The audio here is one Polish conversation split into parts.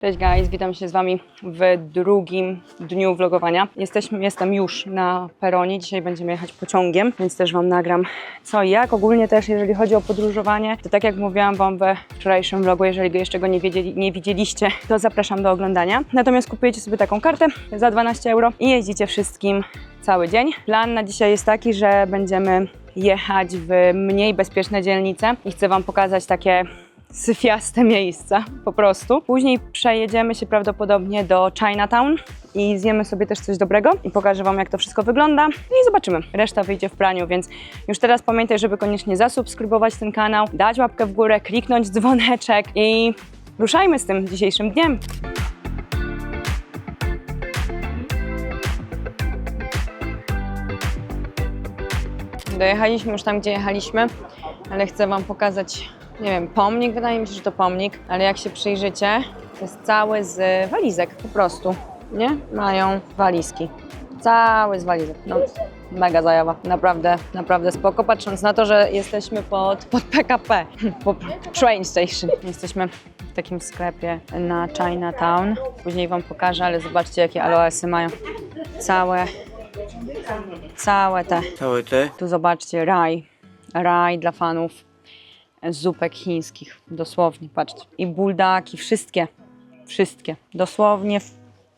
Cześć guys, witam się z Wami w drugim dniu vlogowania. Jesteśmy, jestem już na peronie, dzisiaj będziemy jechać pociągiem, więc też Wam nagram co i jak. Ogólnie też jeżeli chodzi o podróżowanie, to tak jak mówiłam Wam we wczorajszym vlogu, jeżeli jeszcze go nie, wiedzieli, nie widzieliście, to zapraszam do oglądania. Natomiast kupujecie sobie taką kartę za 12 euro i jeździcie wszystkim cały dzień. Plan na dzisiaj jest taki, że będziemy jechać w mniej bezpieczne dzielnice i chcę Wam pokazać takie syfiaste miejsca po prostu. Później przejedziemy się prawdopodobnie do Chinatown i zjemy sobie też coś dobrego i pokażę Wam, jak to wszystko wygląda i zobaczymy. Reszta wyjdzie w praniu, więc już teraz pamiętaj, żeby koniecznie zasubskrybować ten kanał, dać łapkę w górę, kliknąć dzwoneczek i ruszajmy z tym dzisiejszym dniem. Dojechaliśmy już tam, gdzie jechaliśmy, ale chcę Wam pokazać, nie wiem, pomnik, wydaje mi się, że to pomnik, ale jak się przyjrzycie, to jest cały z walizek, po prostu, nie? Mają walizki. Cały z walizek. No, mega zajawa, naprawdę, naprawdę spoko, patrząc na to, że jesteśmy pod, pod PKP, po train station. Jesteśmy w takim sklepie na Chinatown. Później Wam pokażę, ale zobaczcie, jakie aloesy mają. Całe, całe te Całe te? tu zobaczcie, raj. Raj dla fanów zupek chińskich. Dosłownie, patrzcie. I buldaki, wszystkie. Wszystkie. Dosłownie,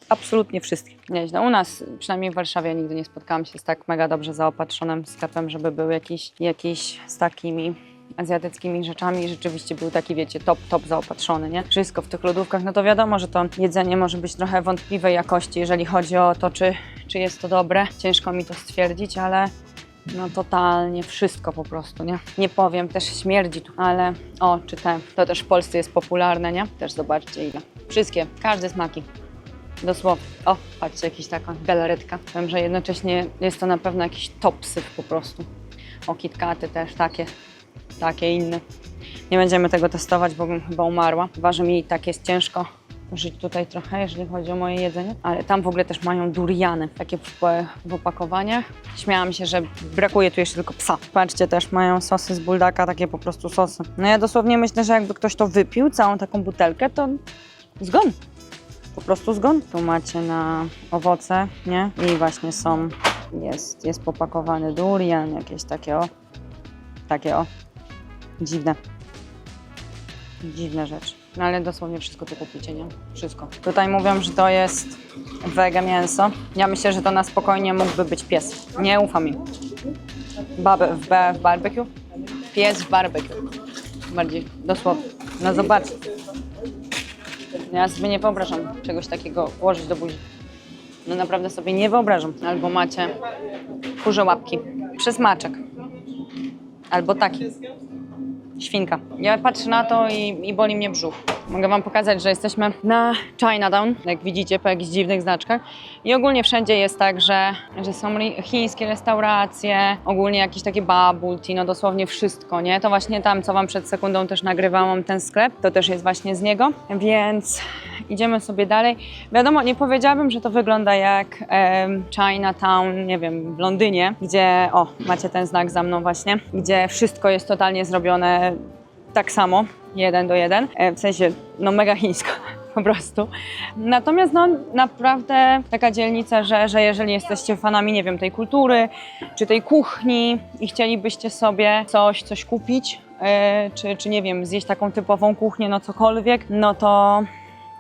absolutnie wszystkie. Nieźle. U nas, przynajmniej w Warszawie, nigdy nie spotkałam się z tak mega dobrze zaopatrzonym sklepem, żeby był jakiś, jakiś z takimi azjatyckimi rzeczami rzeczywiście był taki, wiecie, top, top zaopatrzony, nie? Wszystko w tych lodówkach, no to wiadomo, że to jedzenie może być trochę wątpliwej jakości, jeżeli chodzi o to, czy, czy jest to dobre. Ciężko mi to stwierdzić, ale no totalnie wszystko po prostu, nie? Nie powiem, też śmierdzi tu, ale o, czy te, to też w Polsce jest popularne, nie? Też zobaczcie ile. Wszystkie, każde smaki. Dosłownie. O, patrzcie, jakaś taka galaretka. Wiem, że jednocześnie jest to na pewno jakiś top syf po prostu. O, KitKaty też takie, takie inne. Nie będziemy tego testować, bo bym chyba umarła. Chyba, że mi i tak jest ciężko żyć tutaj trochę, jeżeli chodzi o moje jedzenie. Ale tam w ogóle też mają duriany, takie w, w opakowaniach. Śmiałam się, że brakuje tu jeszcze tylko psa. Patrzcie, też mają sosy z buldaka, takie po prostu sosy. No ja dosłownie myślę, że jakby ktoś to wypił, całą taką butelkę, to zgon. Po prostu zgon. Tu macie na owoce, nie? I właśnie są, jest, jest popakowany durian, jakieś takie o, takie o, dziwne. Dziwne rzeczy. No ale dosłownie wszystko tu kupicie, nie? Wszystko. Tutaj mówią, że to jest wege mięso. Ja myślę, że to na spokojnie mógłby być pies. Nie ufam mi. Babę w, B, w barbecue? Pies w barbecue. Bardziej dosłownie. No zobacz. Ja sobie nie wyobrażam czegoś takiego włożyć do buzi. No naprawdę sobie nie wyobrażam. Albo macie kurze łapki. Przesmaczek. Albo taki. Świnka. Ja patrzę na to i, i boli mnie brzuch. Mogę Wam pokazać, że jesteśmy na Chinatown, jak widzicie, po jakichś dziwnych znaczkach. I ogólnie wszędzie jest tak, że, że są chińskie restauracje, ogólnie jakieś takie bubble tea, no dosłownie wszystko, nie? To właśnie tam, co Wam przed sekundą też nagrywałam, ten sklep, to też jest właśnie z niego, więc idziemy sobie dalej. Wiadomo, nie powiedziałabym, że to wygląda jak em, Chinatown, nie wiem, w Londynie, gdzie, o, macie ten znak za mną właśnie, gdzie wszystko jest totalnie zrobione tak samo, jeden do jeden, e, w sensie, no mega chińsko po prostu. Natomiast no naprawdę taka dzielnica, że, że jeżeli jesteście fanami, nie wiem, tej kultury, czy tej kuchni i chcielibyście sobie coś, coś kupić, e, czy, czy nie wiem, zjeść taką typową kuchnię, no cokolwiek, no to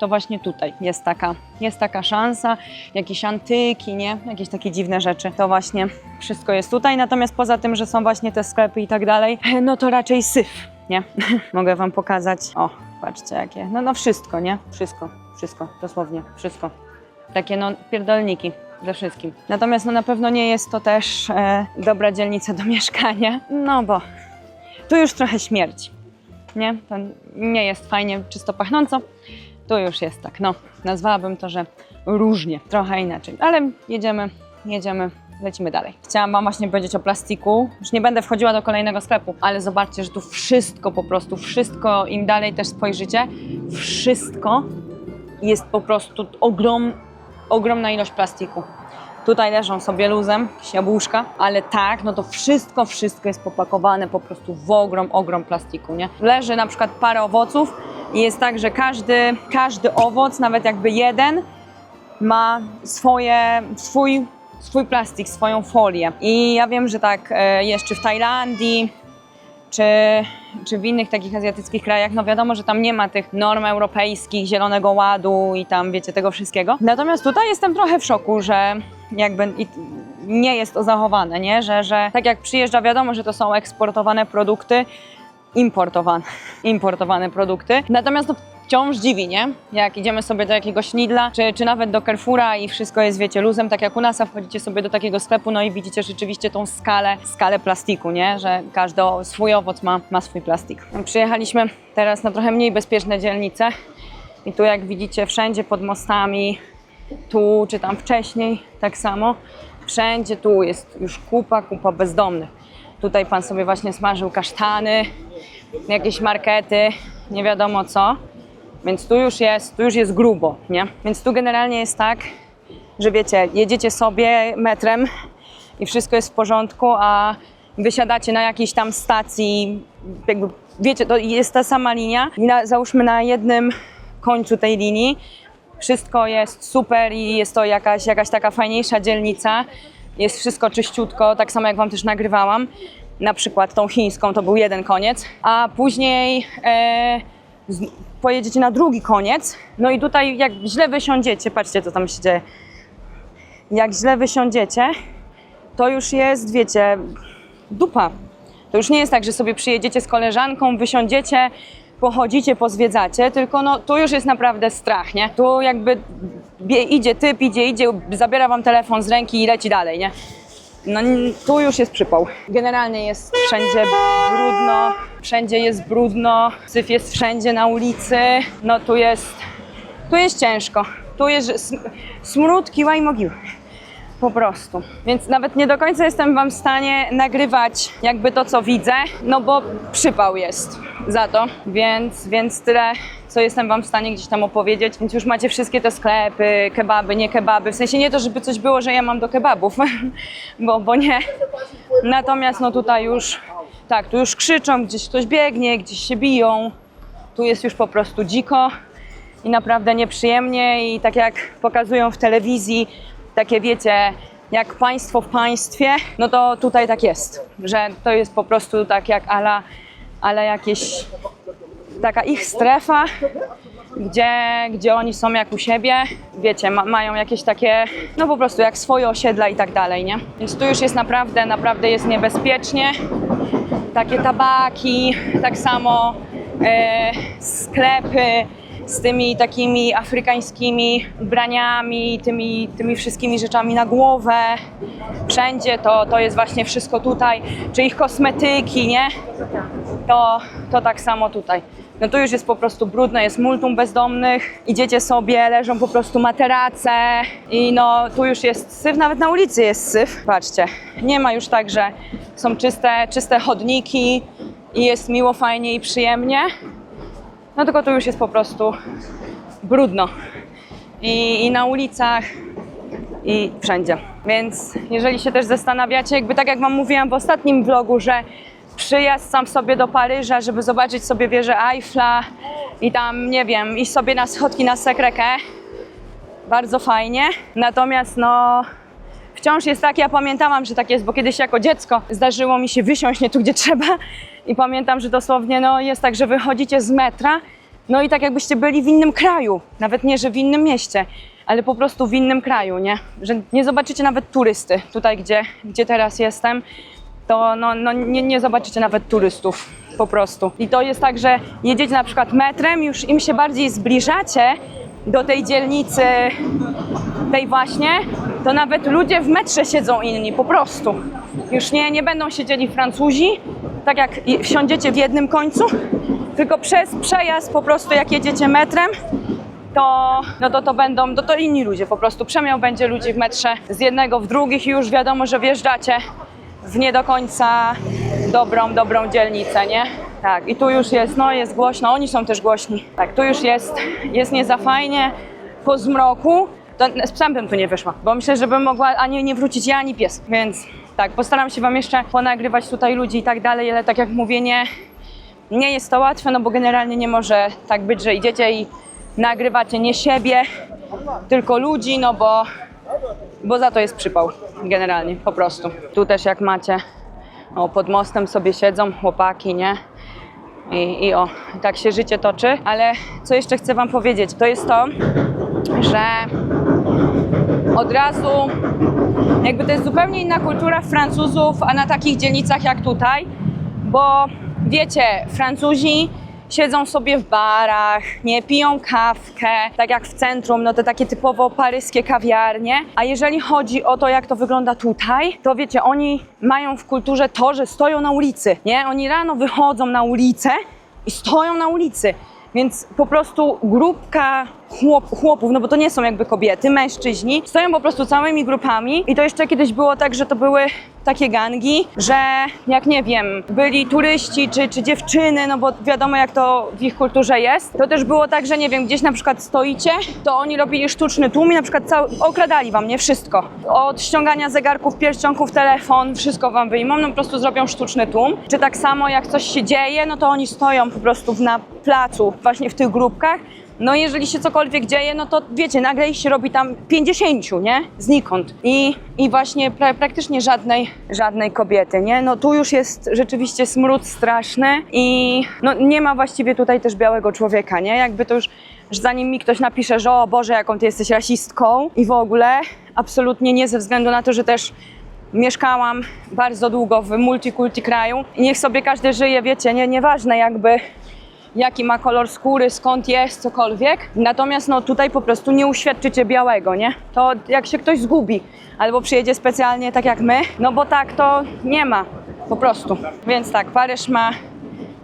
to właśnie tutaj jest taka, jest taka szansa, jakieś antyki, nie? Jakieś takie dziwne rzeczy. To właśnie wszystko jest tutaj. Natomiast poza tym, że są właśnie te sklepy i tak dalej, no to raczej syf, nie? Mogę wam pokazać. O, patrzcie jakie. No, no wszystko, nie? Wszystko, wszystko, dosłownie, wszystko. Takie no pierdolniki ze wszystkim. Natomiast no na pewno nie jest to też e, dobra dzielnica do mieszkania, no bo tu już trochę śmierci, nie? To nie jest fajnie czysto pachnąco. Tu już jest tak, no, nazwałabym to, że różnie, trochę inaczej, ale jedziemy, jedziemy, lecimy dalej. Chciałam Wam właśnie powiedzieć o plastiku, już nie będę wchodziła do kolejnego sklepu, ale zobaczcie, że tu wszystko po prostu, wszystko, im dalej też spojrzycie, wszystko jest po prostu ogrom, ogromna ilość plastiku. Tutaj leżą sobie luzem, jabłuszka, ale tak, no to wszystko, wszystko jest popakowane po prostu w ogrom, ogrom plastiku, nie? Leży na przykład parę owoców, I jest tak, że każdy, każdy owoc, nawet jakby jeden, ma swoje, swój, swój plastik, swoją folię. I ja wiem, że tak e, jest czy w Tajlandii, czy, czy w innych takich azjatyckich krajach, no wiadomo, że tam nie ma tych norm europejskich, zielonego ładu i tam wiecie tego wszystkiego. Natomiast tutaj jestem trochę w szoku, że jakby nie jest to zachowane, nie? Że, że tak jak przyjeżdża, wiadomo, że to są eksportowane produkty, importowane, importowane produkty. Natomiast to wciąż dziwi, nie? Jak idziemy sobie do jakiegoś Lidla, czy, czy nawet do Carrefoura i wszystko jest, wiecie, luzem, tak jak u nas, a wchodzicie sobie do takiego sklepu, no i widzicie rzeczywiście tą skalę, skalę plastiku, nie? Że każdy swój owoc ma, ma swój plastik. Przyjechaliśmy teraz na trochę mniej bezpieczne dzielnice i tu jak widzicie wszędzie pod mostami, tu czy tam wcześniej, tak samo, wszędzie tu jest już kupa, kupa bezdomnych. Tutaj pan sobie właśnie smażył kasztany, jakieś markety, nie wiadomo co. Więc tu już jest, tu już jest grubo, nie? Więc tu generalnie jest tak, że wiecie, jedziecie sobie metrem i wszystko jest w porządku, a wysiadacie na jakiejś tam stacji, jakby, wiecie, to jest ta sama linia i na, załóżmy na jednym końcu tej linii wszystko jest super i jest to jakaś, jakaś taka fajniejsza dzielnica, jest wszystko czyściutko, tak samo jak Wam też nagrywałam, na przykład tą chińską to był jeden koniec, a później e, pojedziecie na drugi koniec, no i tutaj jak źle wysiądziecie, patrzcie co tam się dzieje, jak źle wysiądziecie, to już jest, wiecie, dupa. To już nie jest tak, że sobie przyjedziecie z koleżanką, wysiądziecie, pochodzicie, pozwiedzacie, tylko no tu już jest naprawdę strach, nie? Tu jakby idzie typ, idzie, idzie, zabiera wam telefon z ręki i leci dalej, nie? No tu już jest przypał. Generalnie jest wszędzie brudno, wszędzie jest brudno, syf jest wszędzie na ulicy, no tu jest, tu jest ciężko. Tu jest smród kiła i mogiły. Po prostu. Więc nawet nie do końca jestem Wam w stanie nagrywać jakby to, co widzę, no bo przypał jest za to. Więc, więc tyle, co jestem Wam w stanie gdzieś tam opowiedzieć. Więc już macie wszystkie te sklepy, kebaby, nie kebaby. W sensie nie to, żeby coś było, że ja mam do kebabów, bo, bo nie. Natomiast no tutaj już, tak, tu już krzyczą, gdzieś ktoś biegnie, gdzieś się biją. Tu jest już po prostu dziko i naprawdę nieprzyjemnie i tak jak pokazują w telewizji, takie wiecie, jak państwo w państwie, no to tutaj tak jest, że to jest po prostu tak jak ala, ale jakieś taka ich strefa, gdzie, gdzie oni są jak u siebie, wiecie, ma, mają jakieś takie, no po prostu jak swoje osiedla i tak dalej, nie? Więc tu już jest naprawdę, naprawdę jest niebezpiecznie takie tabaki, tak samo e, sklepy z tymi takimi afrykańskimi ubraniami, tymi, tymi wszystkimi rzeczami na głowę. Wszędzie to, to jest właśnie wszystko tutaj, czy ich kosmetyki, nie? To, to tak samo tutaj. No tu już jest po prostu brudno, jest multum bezdomnych, idziecie sobie, leżą po prostu materace i no tu już jest syf, nawet na ulicy jest syf. Patrzcie, nie ma już tak, że są czyste, czyste chodniki i jest miło, fajnie i przyjemnie. No tylko tu już jest po prostu brudno. I, i na ulicach, i wszędzie. Więc jeżeli się też zastanawiacie, jakby tak jak Wam mówiłam w ostatnim vlogu, że przyjazd sam sobie do Paryża, żeby zobaczyć sobie wieżę Eiffla i tam, nie wiem, iść sobie na schodki na Sekrekę, bardzo fajnie. Natomiast no, wciąż jest tak, ja pamiętałam, że tak jest, bo kiedyś jako dziecko zdarzyło mi się wysiąść nie tu, gdzie trzeba i pamiętam, że dosłownie no, jest tak, że wychodzicie z metra, no i tak jakbyście byli w innym kraju, nawet nie, że w innym mieście, ale po prostu w innym kraju, nie? Że nie zobaczycie nawet turysty tutaj, gdzie, gdzie teraz jestem, to no, no nie, nie zobaczycie nawet turystów po prostu. I to jest tak, że jedziecie na przykład metrem, już im się bardziej zbliżacie do tej dzielnicy tej właśnie, to nawet ludzie w metrze siedzą inni, po prostu. Już nie, nie będą siedzieli Francuzi, tak jak wsiądziecie w jednym końcu, tylko przez przejazd po prostu jak jedziecie metrem, to, no to, to będą, to, to inni ludzie po prostu. Przemiał będzie ludzi w metrze z jednego w drugich i już wiadomo, że wjeżdżacie w nie do końca dobrą, dobrą dzielnicę, nie? Tak, i tu już jest, no jest głośno, oni są też głośni. Tak, tu już jest, jest nie za fajnie, po zmroku, to z psem bym tu nie wyszła, bo myślę, że bym mogła ani nie wrócić ja, ani pies, więc tak, postaram się Wam jeszcze ponagrywać tutaj ludzi i tak dalej, ale tak jak mówię, nie, Nie jest to łatwe, no bo generalnie nie może tak być, że idziecie i nagrywacie nie siebie, tylko ludzi, no bo, bo za to jest przypał generalnie, po prostu. Tu też jak macie, o, pod mostem sobie siedzą chłopaki, nie? I, I o, tak się życie toczy. Ale co jeszcze chcę Wam powiedzieć, to jest to, że od razu jakby to jest zupełnie inna kultura Francuzów, a na takich dzielnicach jak tutaj, bo wiecie, Francuzi siedzą sobie w barach, nie piją kawkę, tak jak w centrum, no te takie typowo paryskie kawiarnie. A jeżeli chodzi o to, jak to wygląda tutaj, to wiecie, oni mają w kulturze to, że stoją na ulicy, nie? Oni rano wychodzą na ulicę i stoją na ulicy. Więc po prostu grupka chłop, chłopów, no bo to nie są jakby kobiety, mężczyźni, stoją po prostu całymi grupami. I to jeszcze kiedyś było tak, że to były takie gangi, że jak nie wiem, byli turyści czy, czy dziewczyny, no bo wiadomo jak to w ich kulturze jest, to też było tak, że nie wiem, gdzieś na przykład stoicie, to oni robili sztuczny tłum i na przykład cały, okradali wam, nie? Wszystko. Od ściągania zegarków, pierścionków, telefon, wszystko wam wyjmą, no po prostu zrobią sztuczny tłum. Czy tak samo jak coś się dzieje, no to oni stoją po prostu na placu, właśnie w tych grupkach, no jeżeli się cokolwiek dzieje, no to wiecie, nagle się robi tam 50, nie? Znikąd. I, i właśnie pra, praktycznie żadnej, żadnej kobiety, nie? No tu już jest rzeczywiście smród straszny i no nie ma właściwie tutaj też białego człowieka, nie? Jakby to już, że zanim mi ktoś napisze, że o Boże, jaką ty jesteś rasistką i w ogóle, absolutnie nie ze względu na to, że też mieszkałam bardzo długo w multikulti kraju niech sobie każdy żyje, wiecie, nie, nieważne jakby jaki ma kolor skóry, skąd jest, cokolwiek. Natomiast no tutaj po prostu nie uświadczycie białego, nie? To jak się ktoś zgubi albo przyjedzie specjalnie tak jak my, no bo tak to nie ma po prostu. Więc tak, Paryż ma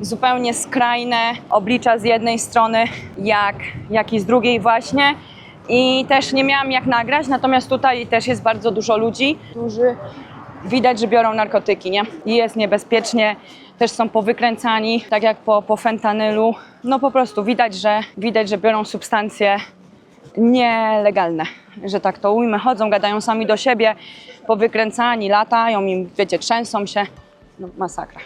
zupełnie skrajne oblicza z jednej strony, jak, jak i z drugiej właśnie. I też nie miałam jak nagrać, natomiast tutaj też jest bardzo dużo ludzi, którzy widać, że biorą narkotyki, nie? I jest niebezpiecznie, też są powykręcani, tak jak po, po fentanylu. No po prostu widać, że widać, że biorą substancje nielegalne, że tak to ujmę. Chodzą, gadają sami do siebie, powykręcani, latają im, wiecie, trzęsą się. No masakra.